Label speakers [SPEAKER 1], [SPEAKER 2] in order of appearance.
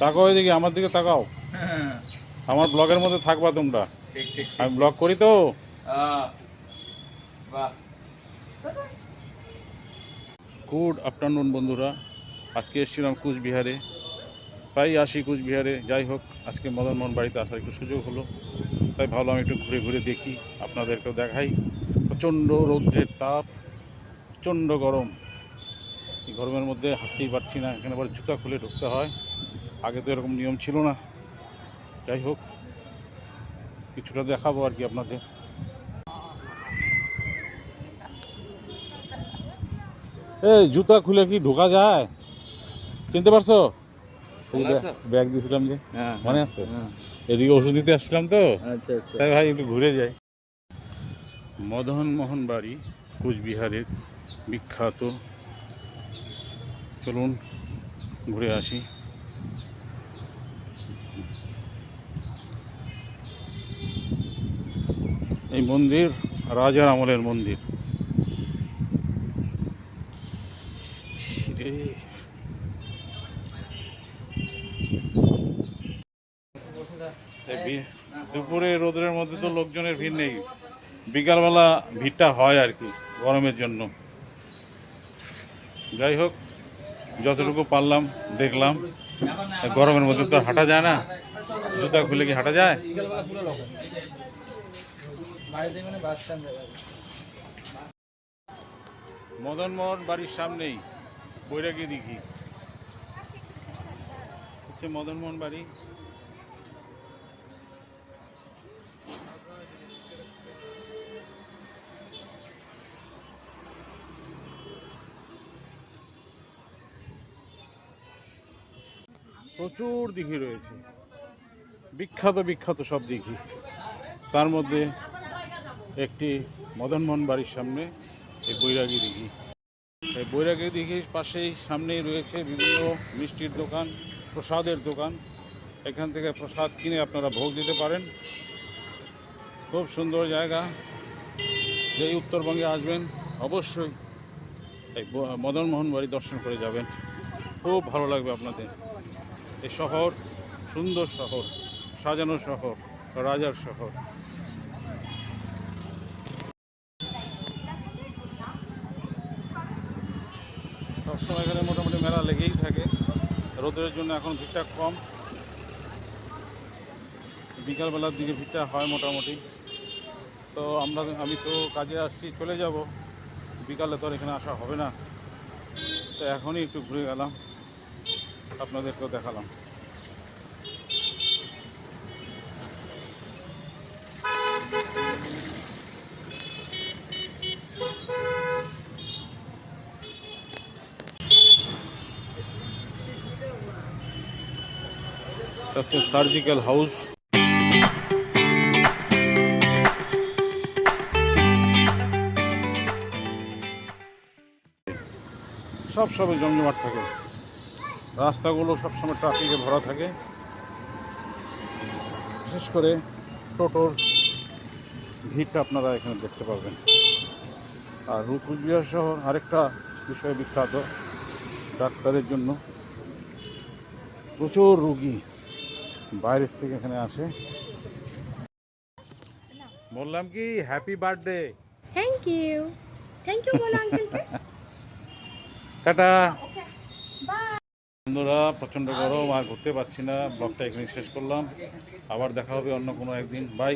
[SPEAKER 1] তাকাও এদিকে আমার দিকে তাকাও। আমার ব্লগের মধ্যে থাকবা তোমরা।
[SPEAKER 2] ঠিক ঠিক
[SPEAKER 1] আমি ব্লগ করি তো? গুড আফটারনুন বন্ধুরা। আজকে এসেছিলাম কুচবিহারে। প্রায় আসি কুচবিহারে। যাই হোক আজকে মদন মোহন বাড়িতে আসার একটু সুযোগ হলো। তাই ভাবলাম একটু ঘুরে ঘুরে দেখি আপনাদেরকেও দেখাই। প্রচণ্ড রৌদ্রের তাপ প্রচণ্ড গরম। এই গরমের মধ্যে হাঁটতেই পারছি না এখানে আবার জুতা খুলে ঢুকতে হয়। আগে তো এরকম নিয়ম ছিল না। যাই হোক কিছুটা দেখাবো আর কি আপনাদের। এই জুতা খুলে কি ঢোকা যায়? চিনতে পারছ? ব্যাগ দিয়েছিলাম যে
[SPEAKER 2] হ্যাঁ
[SPEAKER 1] মনে আছে?
[SPEAKER 2] হ্যাঁ।
[SPEAKER 1] এদিকে ওষুধ দিতে আসছিলাম তো।
[SPEAKER 2] আচ্ছা আচ্ছা।
[SPEAKER 1] তাই ভাই একটু ঘুরে যাই। মদন মোহন বাড়ি কুচবিহারের বিখ্যাত চলুন ঘুরে আসি। এই মন্দির রাজার আমলের মন্দির। দুপুরে রোদের মধ্যে তো লোকজনের ভিড় নেই। বিকালবেলা ভিড়টা হয় আর কি, গরমের জন্য। যাই হোক যতটুকু পারলাম, দেখলাম। গরমের মধ্যে তো হাঁটা যায় না। জুতা খুলে কি হাঁটা যায়? মদন মোহন বাড়ির সামনেই, বৈরাগী দিঘি। হচ্ছে মদন মোহন বাড়ি। প্রচুর দিঘি রয়েছে। বিখ্যাত বিখ্যাত সব দিঘি। তার মধ্যে একটি মদনমোহন বাড়ির সামনে এই বৈরাগী দিঘি। এই বৈরাগী দিঘির পাশেই সামনেই রয়েছে বিভিন্ন মিষ্টির দোকান, প্রসাদের দোকান। এখান থেকে প্রসাদ কিনে আপনারা ভোগ দিতে পারেন। খুব সুন্দর জায়গা। যেই উত্তরবঙ্গে আসবেন, অবশ্যই এই মদনমোহন বাড়ি দর্শন করে যাবেন। খুব ভালো লাগবে আপনাদের। এই শহর সুন্দর শহর, সাজানো শহর, রাজার শহর। সবসময় এখানে মোটামুটি মেলা লেগেই থাকে। রোদের জন্য এখন ভিড়টা কম। বিকালবেলার দিকে ভিড়টা হয় মোটামুটি। তো আমরা, আমি তো কাজে আসছি, চলে যাব। বিকালে তো আর এখানে আসা হবে না। তো এখনই একটু ঘুরে গেলাম। আপনাদেরকেও দেখালাম। সার্জিক্যাল হাউস সব সময় জমজমাট থাকে। রাস্তাগুলো সবসময় ট্রাফিকে ভরা থাকে। বিশেষ করে টোটোর ভিড়টা আপনারা এখানে দেখতে পাবেন আর কুচবিহার শহর আরেকটা বিষয় বিখ্যাত ডাক্তারের জন্য। প্রচুর রুগী বাইরের থেকে এখানে আসে। বললাম কি happy birthday
[SPEAKER 3] thank you thank you বলো আঙ্কেলকে
[SPEAKER 1] টাটা। বন্ধুরা প্রচণ্ড গরম আর ঘুরতে পারছি না। ব্লগটা এখানে শেষ করলাম। আবার দেখা হবে অন্য কোনো একদিন। বাই।